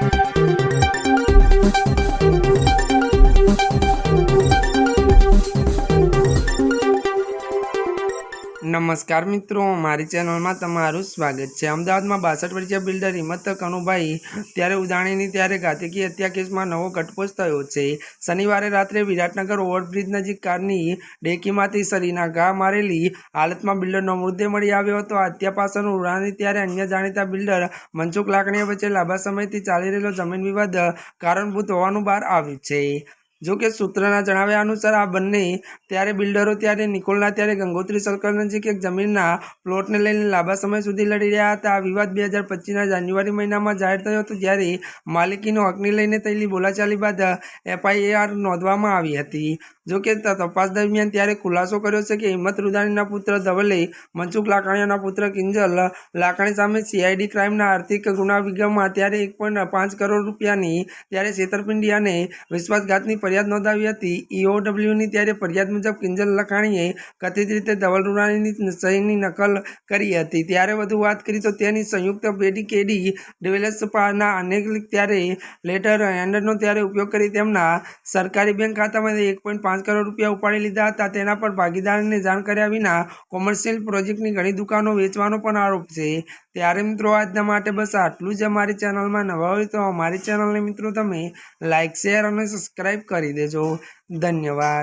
Thank you. નમસ્કાર મિત્રો, મારી ચેનલમાં તમારું સ્વાગત છે. અમદાવાદમાં બાસઠ વર્ષીય બિલ્ડર હિંમત કનુભાઈ ત્યારે ઉદાણીની ત્યારે ઘાતકી હત્યા કેસમાં નવો ઘટસ્ફોટ થયો છે. શનિવારે રાત્રે વિરાટનગર ઓવરબ્રિજ નજીક કારની ડેકીમાંથી સરીના ઘા મારેલી હાલતમાં બિલ્ડરનો મૃતદેહ મળી આવ્યો હતો. હત્યા પાછળનું ઉડાણી ત્યારે અન્ય જાણીતા બિલ્ડર મનસુખ લાકણીયા વચ્ચે લાંબા સમયથી ચાલી રહેલો જમીન વિવાદ કારણભૂત હોવાનું બહાર આવ્યું છે. જો કે સૂત્રના જણાવ્યા અનુસાર આ બંને ત્યારે બિલ્ડરો ત્યારે નિકોલના ત્યારે ગંગોત્રી સર્કલ નજીક એક જમીનના પ્લોટને લઈને લાંબા સમય સુધી લડી રહ્યા હતા. આ વિવાદ બે હજાર પચીસના જાન્યુઆરી મહિનામાં જાહેર થયો હતો, જ્યારે માલિકીનો હકને લઈને થયેલી બોલાચાલી બાદ એફઆઈઆર નોંધવામાં આવી હતી. જો કે તપાસ દરમિયાન ત્યારે ખુલાસો કર્યો છે કે હિંમત રૂદાણીના પુત્ર ધવલે, મનસુખ લાકણીયાના પુત્ર કિંજલ લાકાણી સામે સીઆઈડી ક્રાઇમના આર્થિક ગુના વિગમમાં ત્યારે એક પાંચ કરોડ રૂપિયાની, ત્યારે છેતરપિંડી અને વિશ્વાસઘાતની ફરિયાદ નોંધાવી હતી. ઈઓડબ્લ્યુની ત્યારે ફરિયાદ મુજબ કિંજલ લખાણીએ કથિત રીતે ધવલ રૂડાણીની સહીની નકલ કરી હતી. ત્યારે વધુ વાત કરી તો તેની સંયુક્ત પેઢી કેડી ડેવલપના અનેક ત્યારે લેટર હેન્ડરનો ત્યારે ઉપયોગ કરી તેમના સરકારી બેંક ખાતામાંથી એક પોઈન્ટ પાંચ કરોડ રૂપિયા ઉપાડી લીધા હતા. તેના પર ભાગીદારને જાણ કર્યા વિના કોમર્શિયલ પ્રોજેક્ટની ઘણી દુકાનો વેચવાનો પણ આરોપ છે. ત્યારે મિત્રો આજના માટે બસ આટલું જ. અમારી ચેનલમાં નવા હોય તો અમારી ચેનલને મિત્રો તમે લાઇક શેર અને સબસ્ક્રાઈબ કરી દેજો ધન્યવાદ